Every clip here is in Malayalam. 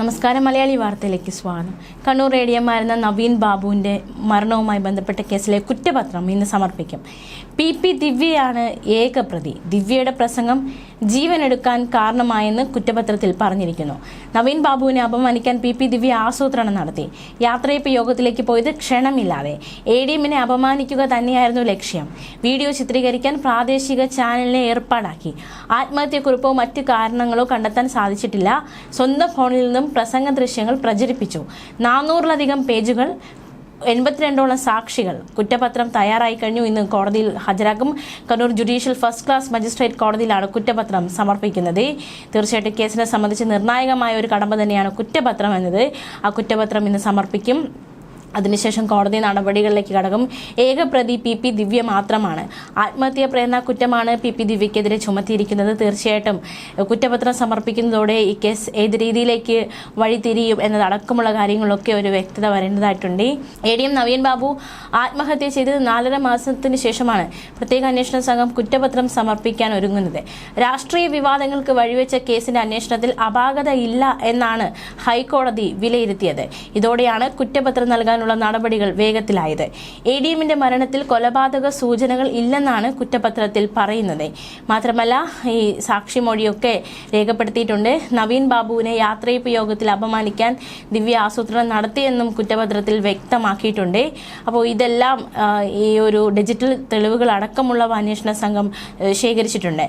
നമസ്കാരം മലയാളി വാർത്തയിലേക്ക് സ്വാഗതം. കണ്ണൂർ റേഡിയമായിരുന്ന നവീൻ ബാബുവിന്റെ മരണവുമായി ബന്ധപ്പെട്ട കേസിലെ കുറ്റപത്രം ഇന്ന് സമർപ്പിക്കും. പി പി ദിവ്യയാണ് ഏക പ്രതി ദിവ്യയുടെ പ്രസംഗം ജീവനെടുക്കാൻ കാരണമായെന്ന് കുറ്റപത്രത്തിൽ പറഞ്ഞിരിക്കുന്നു. നവീൻ ബാബുവിനെ അപമാനിക്കാൻ പി പി ദിവ്യ ആസൂത്രണം നടത്തി. യാത്രയപ്പ് യോഗത്തിലേക്ക് പോയത് ക്ഷണമില്ലാതെ. എ ഡി എമ്മിനെ അപമാനിക്കുക തന്നെയായിരുന്നു ലക്ഷ്യം. വീഡിയോ ചിത്രീകരിക്കാൻ പ്രാദേശിക ചാനലിനെ ഏർപ്പാടാക്കി. ആത്മഹത്യക്കുറിപ്പോ മറ്റു കാരണങ്ങളോ കണ്ടെത്താൻ സാധിച്ചിട്ടില്ല. സ്വന്തം ഫോണിൽ നിന്നും പ്രസംഗ ദൃശ്യങ്ങൾ പ്രചരിപ്പിച്ചു. നാനൂറിലധികം പേജുകൾ എൺപത്തിരണ്ടോളം സാക്ഷികൾ കുറ്റപത്രം തയ്യാറായി കഴിഞ്ഞു ഇന്ന് കോടതിയിൽ ഹാജരാക്കും. Kannur judicial first class magistrate കോടതിയിലാണ് കുറ്റപത്രം സമർപ്പിക്കുന്നത്. തീർച്ചയായിട്ടും കേസിനെ സംബന്ധിച്ച് നിർണായകമായ ഒരു കടമ്പ തന്നെയാണ് കുറ്റപത്രം എന്നത്. ആ കുറ്റപത്രം ഇന്ന് സമർപ്പിക്കും. അതിനുശേഷം കോടതി നടപടികളിലേക്ക് കടക്കും. ഏക പ്രതി പി പി ദിവ്യ മാത്രമാണ്. ആത്മഹത്യാ പ്രേരണ കുറ്റമാണ് പി പി ദിവ്യക്കെതിരെ ചുമത്തിയിരിക്കുന്നത് തീർച്ചയായിട്ടും. കുറ്റപത്രം സമർപ്പിക്കുന്നതോടെ ഈ കേസ് ഏത് രീതിയിലേക്ക് വഴിതിരിയും എന്നതടക്കമുള്ള കാര്യങ്ങളൊക്കെ ഒരു വ്യക്തത വരേണ്ടതായിട്ടുണ്ട്. A D M Naveen Babu ആത്മഹത്യ ചെയ്തത് നാലര മാസത്തിന് ശേഷമാണ് പ്രത്യേക അന്വേഷണ സംഘം കുറ്റപത്രം സമർപ്പിക്കാൻ ഒരുങ്ങുന്നത്. രാഷ്ട്രീയ വിവാദങ്ങൾക്ക് വഴിവെച്ച കേസിന്റെ അന്വേഷണത്തിൽ അപാകത ഇല്ല എന്നാണ് ഹൈക്കോടതി വിലയിരുത്തിയത്. ഇതോടെയാണ് കുറ്റപത്രം നൽകാനുള്ള നടപടികൾ വേഗത്തിലായത്. എ ഡി എമ്മിന്റെ മരണത്തിൽ കൊലപാതക സൂചനകൾ ഇല്ലെന്നാണ് കുറ്റപത്രത്തിൽ പറയുന്നത്. മാത്രമല്ല ഈ സാക്ഷിമൊഴിയൊക്കെ രേഖപ്പെടുത്തിയിട്ടുണ്ട്. നവീൻ ബാബുവിനെ യാത്രയപ്പ് യോഗത്തിൽ അപമാനിക്കാൻ ദിവ്യ ആസൂത്രണം നടത്തിയെന്നും കുറ്റപത്രത്തിൽ വ്യക്തമാക്കിയിട്ടുണ്ട്. അപ്പോൾ ഇതെല്ലാം ഈ ഒരു ഡിജിറ്റൽ തെളിവുകൾ അടക്കമുള്ളവ അന്വേഷണ സംഘം ശേഖരിച്ചിട്ടുണ്ട്.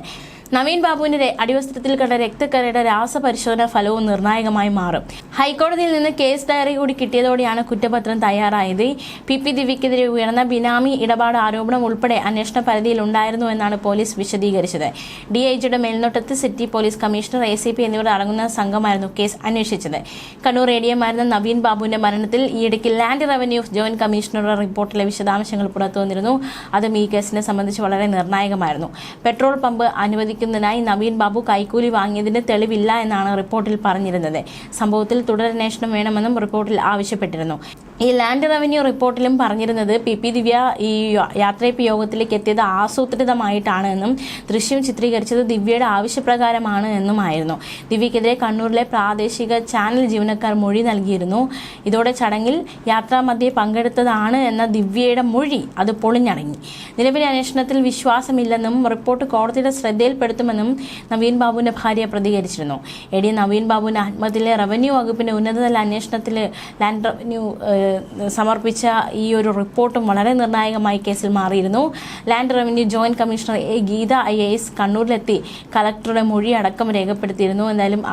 നവീൻ ബാബുവിന്റെ അടിവസ്ത്രത്തിൽ കണ്ട രക്തക്കരയുടെ രാസപരിശോധന ഫലവും നിർണായകമായി മാറും. ഹൈക്കോടതിയിൽ നിന്ന് കേസ് ഡയറി കൂടി കിട്ടിയതോടെയാണ് കുറ്റപത്രം തയ്യാറായത്. പി പി ദിവ്യക്കെതിരെ ഉയർന്ന ബിനാമി ഇടപാട് ആരോപണം ഉൾപ്പെടെ അന്വേഷണ പരിധിയിൽ ഉണ്ടായിരുന്നു എന്നാണ് പോലീസ് വിശദീകരിച്ചത്. ഡി ഐ ജിയുടെ മേൽനോട്ടത്ത് city police commissioner A C P എന്നിവർ അടങ്ങുന്ന സംഘമായിരുന്നു കേസ് അന്വേഷിച്ചത്. കണ്ണൂർ ഏഡിയമായിരുന്ന നവീൻ ബാബുവിന്റെ മരണത്തിൽ ഈയിടയ്ക്ക് ലാൻഡ് റവന്യൂ ജോയിന്റ് കമ്മീഷണറുടെ റിപ്പോർട്ടിലെ വിശദാംശങ്ങൾ പുറത്തു വന്നിരുന്നു അതും ഈ കേസിനെ സംബന്ധിച്ച് വളരെ നിർണായകമായിരുന്നു. പെട്രോൾ പമ്പ് അനുവദിക്കുന്നതിനായി നവീൻ ബാബു കൈക്കൂലി വാങ്ങിയതിന് തെളിവില്ല എന്നാണ് റിപ്പോർട്ടിൽ പറഞ്ഞിരുന്നത്. സംഭവത്തിൽ തുടരന്വേഷണം വേണമെന്നും റിപ്പോർട്ടിൽ ആവശ്യപ്പെട്ടിരുന്നു. ഈ ലാൻഡ് റവന്യൂ റിപ്പോർട്ടിലും പറഞ്ഞിരുന്നത് പി പി ദിവ്യ ഈ യാത്രയപ്പ് യോഗത്തിലേക്ക് എത്തിയത് ആസൂത്രിതമായിട്ടാണ് എന്നും ദൃശ്യം ചിത്രീകരിച്ചത് ദിവ്യയുടെ ആവശ്യപ്രകാരമാണ് എന്നുമായിരുന്നു. ദിവ്യക്കെതിരെ കണ്ണൂരിലെ പ്രാദേശിക ചാനൽ ജീവനക്കാർ മൊഴി നൽകിയിരുന്നു. ഇതോടെ ചടങ്ങിൽ യാത്രാമധ്യേ പങ്കെടുത്തതാണ് എന്ന ദിവ്യയുടെ മൊഴി അത് പൊളിഞ്ഞടങ്ങി. നിലവിലെ അന്വേഷണത്തിൽ വിശ്വാസമില്ലെന്നും റിപ്പോർട്ട് കോടതിയുടെ ശ്രദ്ധയിൽപ്പെടുത്തുമെന്നും നവീൻ ബാബുവിന്റെ ഭാര്യ പ്രതികരിച്ചിരുന്നു. എ ഡി നവീൻ ബാബുവിന്റെ ആത്മഹത്യയിലെ റവന്യൂ വകുപ്പിന്റെ ഉന്നതതല അന്വേഷണത്തിൽ ലാൻഡ് റവന്യൂ സമർപ്പിച്ച ഈ ഒരു റിപ്പോർട്ടും വളരെ നിർണായകമായി കേസിൽ മാറിയിരുന്നു. Land revenue joint commissioner A Geetha I A S കണ്ണൂരിലെത്തി കളക്ടറുടെ മൊഴി അടക്കം രേഖപ്പെടുത്തിയിരുന്നു. എന്തായാലും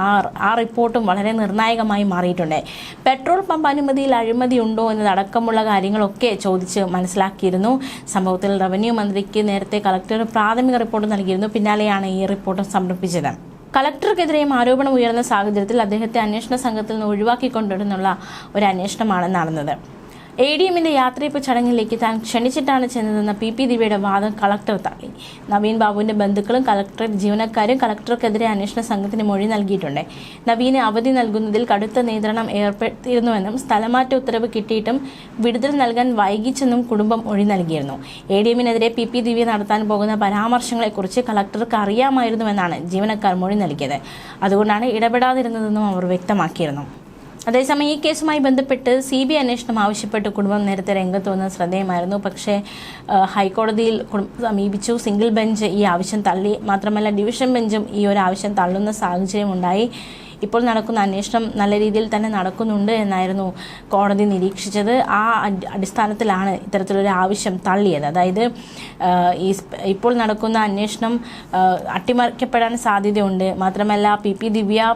ആ റിപ്പോർട്ടും വളരെ നിർണായകമായി മാറിയിട്ടുണ്ട്. പെട്രോൾ പമ്പ് അനുമതിയിൽ അഴിമതി ഉണ്ടോ എന്നതടക്കമുള്ള കാര്യങ്ങളൊക്കെ ചോദിച്ച് മനസ്സിലാക്കിയിരുന്നു. സംഭവത്തിൽ റവന്യൂ മന്ത്രിക്ക് നേരത്തെ കളക്ടർ പ്രാഥമിക റിപ്പോർട്ട് നൽകിയിരുന്നു. പിന്നാലെയാണ് ഈ റിപ്പോർട്ട് സമർപ്പിച്ചത് കളക്ടർക്കെതിരെയും ആരോപണം ഉയർന്ന സാഹചര്യത്തിൽ അദ്ദേഹത്തെ അന്വേഷണ സംഘത്തിൽ നിന്ന് ഒഴിവാക്കിക്കൊണ്ടിരുന്നുള്ള ഒരു അന്വേഷണമാണ് നടന്നത്. എ ഡി എമ്മിന്റെ യാത്രയപ്പ് ചടങ്ങിലേക്ക് താൻ ക്ഷണിച്ചിട്ടാണ് ചെന്നതെന്ന പി പി ദിവ്യയുടെ വാദം കളക്ടർ തള്ളി. നവീൻ ബാബുവിന്റെ ബന്ധുക്കളും കളക്ടറേറ്റ് ജീവനക്കാരും കളക്ടർക്കെതിരെ അന്വേഷണ സംഘത്തിന് മൊഴി നൽകിയിട്ടുണ്ട്. നവീന് അവധി നൽകുന്നതിൽ കടുത്ത നിയന്ത്രണം ഏർപ്പെടുത്തിയിരുന്നുവെന്നും സ്ഥലമാറ്റ ഉത്തരവ് കിട്ടിയിട്ടും വിടുതൽ നൽകാൻ വൈകിച്ചെന്നും കുടുംബം മൊഴി നൽകിയിരുന്നു. എ ഡി എമ്മിനെതിരെ പി പി ദിവ്യ നടത്താൻ പോകുന്ന പരാമർശങ്ങളെക്കുറിച്ച് കളക്ടർക്ക് അറിയാമായിരുന്നുവെന്നാണ് ജീവനക്കാർ മൊഴി നൽകിയത്. അതുകൊണ്ടാണ് ഇടപെടാതിരുന്നതെന്നും അവർ വ്യക്തമാക്കിയിരുന്നു. അതേസമയം ഈ കേസുമായി ബന്ധപ്പെട്ട് സി ബി ഐ അന്വേഷണം ആവശ്യപ്പെട്ട് കുടുംബം നേരത്തെ രംഗത്ത് വന്നത് ശ്രദ്ധേയമായിരുന്നു. പക്ഷേ ഹൈക്കോടതിയിൽ സമീപിച്ചു. സിംഗിൾ ബെഞ്ച് ഈ ആവശ്യം തള്ളി. മാത്രമല്ല ഡിവിഷൻ ബെഞ്ചും ഈ ഒരു ആവശ്യം തള്ളുന്ന സാഹചര്യം ഉണ്ടായി ഇപ്പോൾ നടക്കുന്ന അന്വേഷണം നല്ല രീതിയിൽ തന്നെ നടക്കുന്നുണ്ട് എന്നായിരുന്നു കോടതി നിരീക്ഷിച്ചത്. ആ അടി- അടിസ്ഥാനത്തിലാണ് ഇത്തരത്തിലൊരു ആവശ്യം തള്ളിയത്. അതായത് ഈ ഇപ്പോൾ നടക്കുന്ന അന്വേഷണം അട്ടിമറിക്കപ്പെടാൻ സാധ്യതയുണ്ട്. മാത്രമല്ല പി പി ദിവ്യ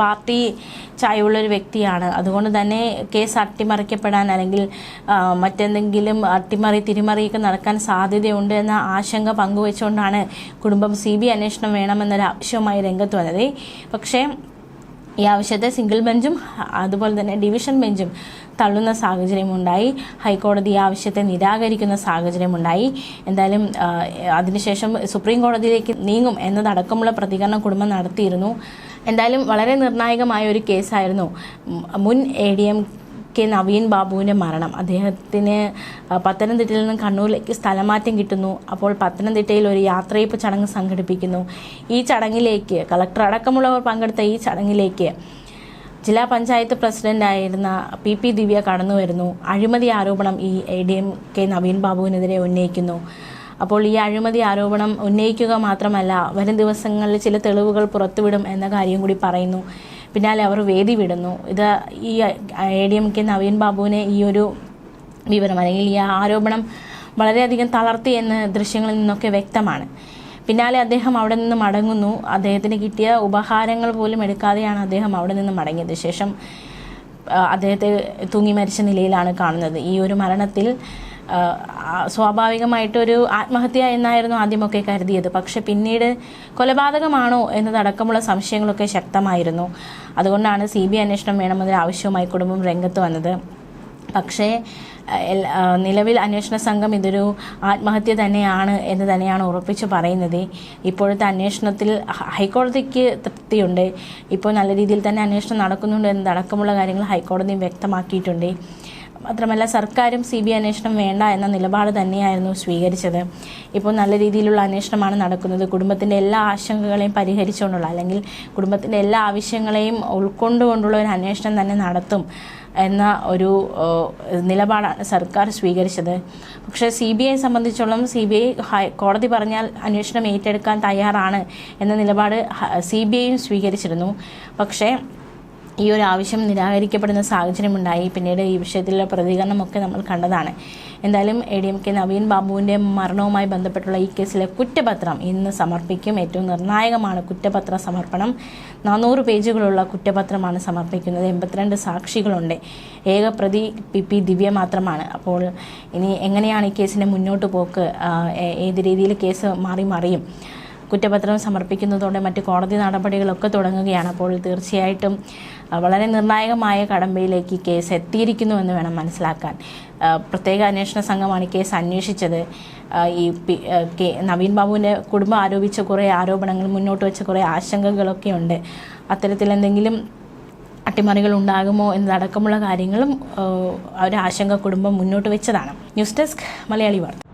പാർട്ടി ചായവുള്ളൊരു വ്യക്തിയാണ്. അതുകൊണ്ട് തന്നെ കേസ് അട്ടിമറിക്കപ്പെടാൻ അല്ലെങ്കിൽ മറ്റെന്തെങ്കിലും അട്ടിമറി തിരിമറിയൊക്കെ നടക്കാൻ സാധ്യതയുണ്ട് എന്ന ആശങ്ക പങ്കുവെച്ചുകൊണ്ടാണ് കുടുംബം സി ബി അന്വേഷണം വേണമെന്നൊരു ആവശ്യവുമായി രംഗത്ത് വന്നത്. പക്ഷേ ഈ ആവശ്യത്തെ സിംഗിൾ ബെഞ്ചും അതുപോലെ തന്നെ ഡിവിഷൻ ബെഞ്ചും തള്ളുന്ന സാഹചര്യമുണ്ടായി ഹൈക്കോടതി ഈ ആവശ്യത്തെ നിരാകരിക്കുന്ന സാഹചര്യമുണ്ടായി എന്തായാലും അതിനുശേഷം സുപ്രീം കോടതിയിലേക്ക് നീങ്ങും എന്നതടക്കമുള്ള പ്രതികരണം കുടുംബം നടത്തിയിരുന്നു. എന്തായാലും വളരെ നിർണായകമായ ഒരു കേസായിരുന്നു മുൻ A D M K Naveen ബാബുവിന്റെ മരണം. അദ്ദേഹത്തിന് പത്തനംതിട്ടയിൽ നിന്ന് കണ്ണൂരിലേക്ക് സ്ഥലമാറ്റം കിട്ടുന്നു. അപ്പോൾ പത്തനംതിട്ടയിൽ ഒരു യാത്രയപ്പ് ചടങ്ങ് സംഘടിപ്പിക്കുന്നു. ഈ ചടങ്ങിലേക്ക് കളക്ടർ അടക്കമുള്ളവർ പങ്കെടുത്ത ഈ ചടങ്ങിലേക്ക് ജില്ലാ പഞ്ചായത്ത് പ്രസിഡന്റായിരുന്ന പി പി ദിവ്യ കടന്നു വരുന്നു അഴിമതി ആരോപണം ഈ A D M K Naveen ബാബുവിനെതിരെ ഉന്നയിക്കുന്നു. അപ്പോൾ ഈ അഴിമതി ആരോപണം ഉന്നയിക്കുക മാത്രമല്ല വരും ദിവസങ്ങളിൽ ചില തെളിവുകൾ പുറത്തുവിടും എന്ന കാര്യം കൂടി പറയുന്നു. പിന്നാലെ അവർ വേദി വിടുന്നു. ഇത് ഈ A D M K Naveen ബാബുവിനെ ഈ ഒരു വിവരം അല്ലെങ്കിൽ ഈ ആരോപണം വളരെയധികം തളർത്തി എന്ന ദൃശ്യങ്ങളിൽ നിന്നൊക്കെ വ്യക്തമാണ്. പിന്നാലെ അദ്ദേഹം അവിടെ നിന്ന് മടങ്ങുന്നു. അദ്ദേഹത്തിന് കിട്ടിയ ഉപഹാരങ്ങൾ പോലും എടുക്കാതെയാണ് അദ്ദേഹം അവിടെ നിന്ന് മടങ്ങിയത്. ശേഷം അദ്ദേഹത്തെ തൂങ്ങി മരിച്ച നിലയിലാണ് കാണുന്നത്. ഈ ഒരു മരണത്തിൽ സ്വാഭാവികമായിട്ടൊരു ആത്മഹത്യ എന്നായിരുന്നു ആദ്യമൊക്കെ കരുതിയത്. പക്ഷെ പിന്നീട് കൊലപാതകമാണോ എന്നതടക്കമുള്ള സംശയങ്ങളൊക്കെ ശക്തമായിരുന്നു. അതുകൊണ്ടാണ് സി ബി അന്വേഷണം വേണമെന്നൊരു ആവശ്യവുമായി കുടുംബം രംഗത്ത് വന്നത്. പക്ഷേ നിലവിൽ അന്വേഷണ സംഘം ഇതൊരു ആത്മഹത്യ തന്നെയാണ് എന്ന് തന്നെയാണ് ഉറപ്പിച്ച് പറയുന്നത്. ഇപ്പോഴത്തെ അന്വേഷണത്തിൽ ഹൈക്കോടതിക്ക് തൃപ്തിയുണ്ട്. ഇപ്പോൾ നല്ല രീതിയിൽ തന്നെ അന്വേഷണം നടക്കുന്നുണ്ട് എന്നതടക്കമുള്ള കാര്യങ്ങൾ ഹൈക്കോടതിയും വ്യക്തമാക്കിയിട്ടുണ്ട്. മാത്രമല്ല സർക്കാരും സി ബി അന്വേഷണം വേണ്ട എന്ന നിലപാട് തന്നെയായിരുന്നു സ്വീകരിച്ചത്. ഇപ്പോൾ നല്ല രീതിയിലുള്ള അന്വേഷണമാണ് നടക്കുന്നത്. കുടുംബത്തിന്റെ എല്ലാ ആശങ്കകളെയും പരിഹരിച്ചുകൊണ്ടുള്ള അല്ലെങ്കിൽ കുടുംബത്തിന്റെ എല്ലാ ആവശ്യങ്ങളെയും ഉൾക്കൊണ്ടുകൊണ്ടുള്ള ഒരു അന്വേഷണം തന്നെ നടത്തും എന്ന ഒരു നിലപാടാണ് സർക്കാർ സ്വീകരിച്ചത്. പക്ഷേ സി ബി ഐ സംബന്ധിച്ചോളം സി ബി ഐ കോടതി പറഞ്ഞാൽ അന്വേഷണം ഏറ്റെടുക്കാൻ തയ്യാറാണ് എന്ന നിലപാട് സി ബി ഐയും സ്വീകരിച്ചിരുന്നു. പക്ഷേ ഈ ഒരു ആവശ്യം നിരാകരിക്കപ്പെടുന്ന സാഹചര്യമുണ്ടായി പിന്നീട് ഈ വിഷയത്തിലുള്ള പ്രതികരണമൊക്കെ നമ്മൾ കണ്ടതാണ്. എന്തായാലും A D M K Naveen ബാബുവിന്റെ മരണവുമായി ബന്ധപ്പെട്ടുള്ള ഈ കേസിലെ കുറ്റപത്രം ഇന്ന് സമർപ്പിക്കും. ഏറ്റവും നിർണായകമാണ് കുറ്റപത്ര സമർപ്പണം. നാനൂറ് പേജുകളുള്ള കുറ്റപത്രമാണ് സമർപ്പിക്കുന്നത്. എൺപത്തിരണ്ട് സാക്ഷികളുണ്ട്. ഏക പ്രതി പി പി ദിവ്യ മാത്രമാണ്. അപ്പോൾ ഇനി എങ്ങനെയാണ് ഈ കേസിന്റെ മുന്നോട്ട് പോക്ക്? ഏത് രീതിയിൽ കേസ് മാറി മറിയും? കുറ്റപത്രം സമർപ്പിക്കുന്നതോടെ മറ്റ് കോടതി നടപടികളൊക്കെ തുടങ്ങുകയാണ്. അപ്പോൾ തീർച്ചയായിട്ടും വളരെ നിർണായകമായ കടമ്പയിലേക്ക് കേസ് എത്തിയിരിക്കുന്നു എന്ന് വേണം മനസ്സിലാക്കാൻ. പ്രത്യേക അന്വേഷണ സംഘമാണ് കേസ് അന്വേഷിച്ചത്. ഈ കെ നവീൻ ബാബുവിന്റെ കുടുംബം ആരോപിച്ച കുറേ ആരോപണങ്ങൾ മുന്നോട്ട് വെച്ച കുറേ ആശങ്കകളൊക്കെ ഉണ്ട്. അത്തരത്തിൽ എന്തെങ്കിലും അട്ടിമറികൾ ഉണ്ടാകുമോ എന്നതടക്കമുള്ള കാര്യങ്ങളും ഒരു ആശങ്ക കുടുംബം മുന്നോട്ട് വെച്ചതാണ്. ന്യൂസ് ഡെസ്ക് മലയാളി വാർത്ത.